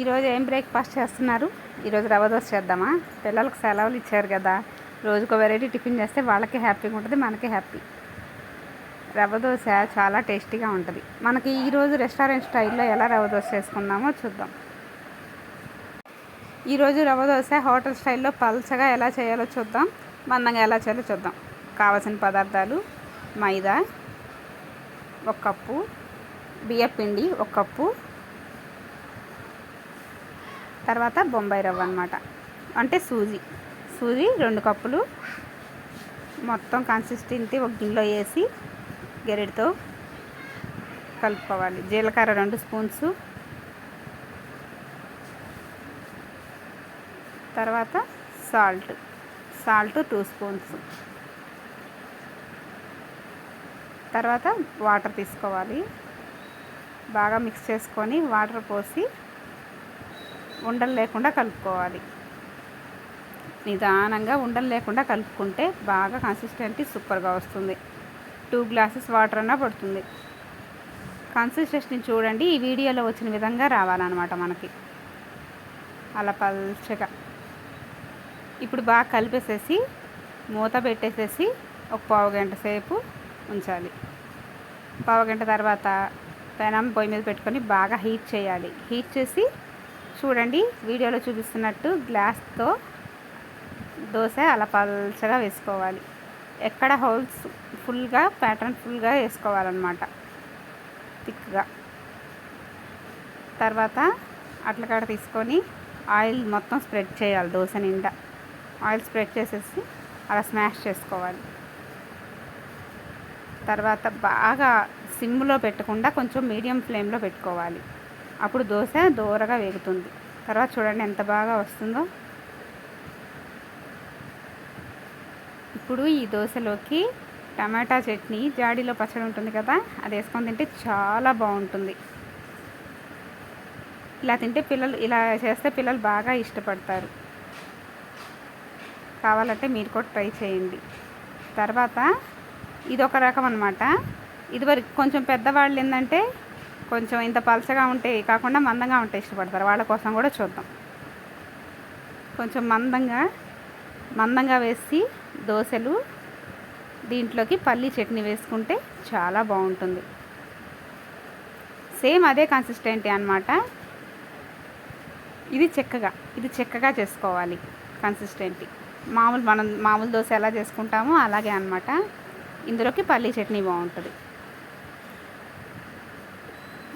ఈరోజు ఏం బ్రేక్ఫాస్ట్ చేస్తున్నారు? ఈరోజు రవ్వ దోశ చేద్దామా? పిల్లలకు సెలవులు ఇచ్చారు కదా. రోజుకో వెరైటీ టిఫిన్ చేస్తే వాళ్ళకి హ్యాపీగా ఉంటుంది మనకి హ్యాపీ రవ్వ దోశ చాలా టేస్టీగా ఉంటుంది. మనకి ఈరోజు రెస్టారెంట్ స్టైల్లో ఎలా రవ్వ దోశ చేసుకుందామో చూద్దాం. ఈరోజు రవ్వ దోశ హోటల్ స్టైల్లో పల్చగా ఎలా చేయాలో చూద్దాం. మందంగా ఎలా చేయాలో చూద్దాం. కావాల్సిన పదార్థాలు మైదా ఒక కప్పు బియ్యపిండి ఒక కప్పు తర్వాత బొంబాయి రవ్వ అనమాట అంటే సూజీ. సూజీ రెండు కప్పులు మొత్తం కన్సిస్టెన్సీ ఒక గిన్నెలో వేసి గెరెడితో కలుపుకోవాలి. జీలకర్ర రెండు స్పూన్స్. తర్వాత సాల్ట్ సాల్ట్ టూ స్పూన్స్ తర్వాత వాటర్ తీసుకోవాలి. బాగా మిక్స్ చేసుకొని వాటర్ పోసి ఉండలు లేకుండా కలుపుకోవాలి. నిదానంగా ఉండలు లేకుండా కలుపుకుంటే బాగా కన్సిస్టెంటీ సూపర్గా వస్తుంది. టూ గ్లాసెస్ వాటర్ అన్నా పడుతుంది. కన్సిస్టెన్సీ చూడండి. ఈ వీడియోలో వచ్చిన విధంగా రావాలన్నమాట మనకి. అలా పల్చగా. ఇప్పుడు బాగా కలిపేసేసి మూత పెట్టేసేసి ఒక పావు గంట సేపు ఉంచాలి. పావు గంట తర్వాత పెనం పొయ్యి మీద పెట్టుకొని బాగా హీట్ చేయాలి. హీట్ చేసి చూడండి. వీడియోలో చూపిస్తున్నట్టు గ్లాస్తో దోశ అలా పల్చగా వేసుకోవాలి. ఎక్కడ హోల్స్ ఫుల్గా ప్యాటర్న్ ఫుల్గా వేసుకోవాలన్నమాట. థిక్గా. తర్వాత అట్లకాడ తీసుకొని ఆయిల్ మొత్తం స్ప్రెడ్ చేయాలి దోశ నిండా. ఆయిల్ స్ప్రెడ్ చేసేసి అలా స్మాష్ చేసుకోవాలి. తర్వాత బాగా సిమ్లో పెట్టకుండా కొంచెం మీడియం ఫ్లేమ్లో పెట్టుకోవాలి. అప్పుడు దోశ దూరగా వేగుతుంది. తర్వాత చూడండి ఎంత బాగా వస్తుందో. ఇప్పుడు ఈ దోశలోకి టమాటా చట్నీ జాడీలో పచ్చడి ఉంటుంది కదా అది వేసుకొని తింటే చాలా బాగుంటుంది. ఇలా తింటే పిల్లలు ఇలా చేస్తే పిల్లలు బాగా ఇష్టపడతారు. కావాలంటే మీరు కూడా ట్రై చేయండి. తర్వాత ఇది ఒక రకం అనమాట ఇదివరకు కొంచెం పెద్దవాళ్ళు ఏంటంటే కొంచెం ఇంత పలచగా ఉంటే కాకుండా మందంగా ఉంటే ఇష్టపడతారు. వాళ్ళ కోసం కూడా చూద్దాం. కొంచెం మందంగా మందంగా వేసి దోశలు దీంట్లోకి పల్లి చట్నీ వేసుకుంటే చాలా బాగుంటుంది. సేమ్ అదే కన్సిస్టెంటీ అనమాట ఇది చెక్కగా ఇది చెక్కగా చేసుకోవాలి కన్సిస్టెంటీ. మామూలు మనం మామూలు దోశ ఎలా చేసుకుంటామో అలాగే అనమాట ఇందులోకి పల్లీ చట్నీ బాగుంటుంది.